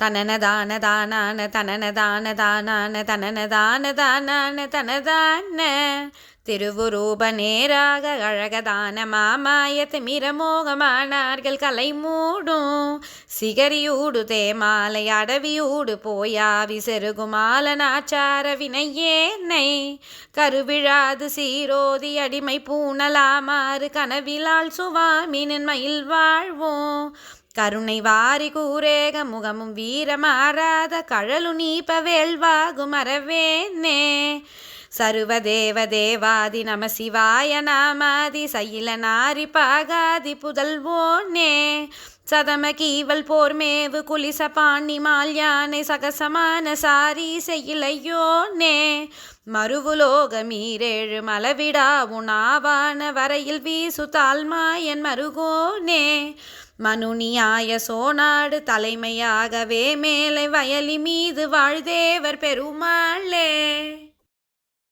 தனனதான தானான தனனதான தானான தனனதான தானான தனதான. திருவுரூப நேராக அழகதான மாமாய திமிரமோகமானார்கள் கலை மூடும் சிகரியூடு தேமாலை அடவியூடு போயாவி செருகுமால நாச்சார வினையேனை. கருவிழாது சீரோதி அடிமை பூணலாமாறு கனவிலால் சுவாமினின் மயில் வாழ்வோம். கருணை வாரி கூரேக முகமும் வீரமாறாத கழலு நீப வேள்வாகும் அறவேனே. சர்வதேவ தேவாதி நம சிவாய நாமாதி சயில நாரி பாகாதி புதல்வோனே. சதம கீவல் போர்மேவு குலிச பாணி மால்யானை சகசமான சாரி செய்யலையோனே மறுவுலோக மீரேழு மலவிடா உணாவான வரையில் வீசு தாழ்மாயன் மருகோனே மனுனியாய சோனாடு தலைமையாகவே மேலே வயலி மீது வாழ்தேவர் பெருமாளே